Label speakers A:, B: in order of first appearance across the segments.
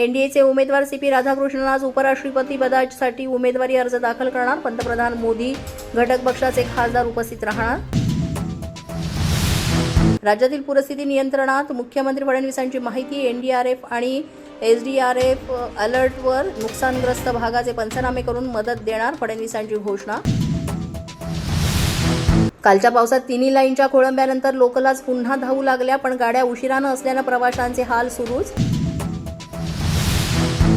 A: एनडीएचे उमेदवार C P Radhakrishnan आज उपराष्ट्रपती पदासाठी उमेदवारी अर्ज दाखल करणार. पंतप्रधान मोदी घटक पक्षाचे खासदार उपस्थित राहणार. राज्यातील पूरस्थिती नियंत्रणात मुख्यमंत्री फडणवीसांची माहिती एनडीआरएफ आणि एसडीआरएफ अलर्टवर नुकसानग्रस्त भागाचे पंचनामे करून मदत देणार फडणवीसांची घोषणा. कालच्या पावसात तिन्ही लाईनच्या खोळंब्यानंतर लोकलाच पुन्हा धावू लागल्या पण गाड्या उशिरानं असल्यानं प्रवाशांचे हाल सुरूच.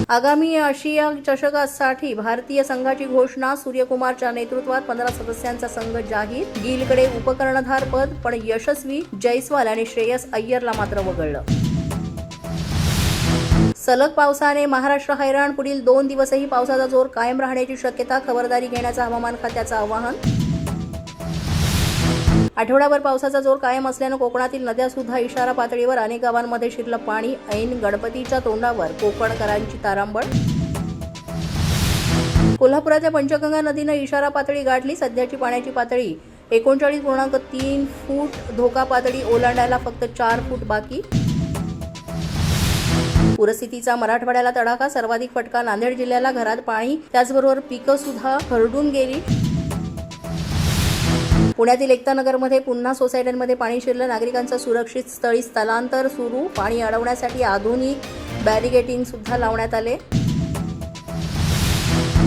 A: आगामी आशिया चषकासाठी भारतीय संघाची घोषणा. सूर्यकुमारच्या नेतृत्वात पंधरा सदस्यांचा संघ जाहीर. गिलकडे उपकर्णधार पद पण यशस्वी जयस्वाल आणि श्रेयस अय्यरला मात्र वगळलं. सलग पावसाने महाराष्ट्र हैराण पुढील दोन दिवसही पावसाचा जोर कायम राहण्याची शक्यता खबरदारी घेण्याचं हवामान खात्याचं आवाहन. आठवडाभर पावसाचा जोर कायम असल्यानं कोकणातील नद्या सुद्धा इशारा पातळीवर अनेक गावांमध्ये शिरलं. पाणी ऐन गणपतीच्या तोंडावर कोकणकरांची तारांबळ. कोल्हापुरातल्या पंचगंगा नदीनं इशारा पातळी गाठली. सध्याची पाण्याची पातळी एकोणचाळीस पूर्णांक तीन फूट. धोका पातळी ओलांडायला फक्त चार फूट बाकी. पूरस्थितीचा मराठवाड्याला तडाखा. सर्वाधिक फटका नांदेड जिल्ह्याला. घरात पाणी त्याचबरोबर पिकं सुद्धा खरडून गेली. पुण्यातील एकता नगरमध्ये पुन्हा सोसायट्यांमध्ये पाणी शिरलं. नागरिकांचं सुरक्षित स्थळी स्थलांतर सुरू. पाणी अडवण्यासाठी आधुनिक बॅरिगेटिंग सुद्धा लावण्यात आले.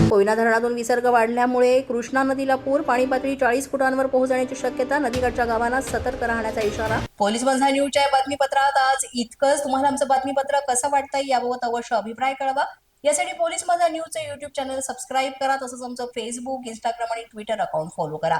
A: कोयना धरणातून विसर्ग वाढल्यामुळे कृष्णा नदीला पूर पाणी पातळी चाळीस फुटांवर पोहोचण्याची शक्यता नदीकाठच्या गावांना सतर्क राहण्याचा इशारा. पोलीस बंधा न्यूजच्या बातमीपत्रात आज इतकंच. तुम्हाला आमचं बातमीपत्र कसं वाटतंय याबाबत अवश्य अभिप्राय कळवा. यासाठी पोलीस माझा न्यूजचं युट्यूब चॅनल सबस्क्राईब करा तसंच आमचं फेसबुक इंस्टाग्राम आणि ट्विटर अकाउंट फॉलो करा.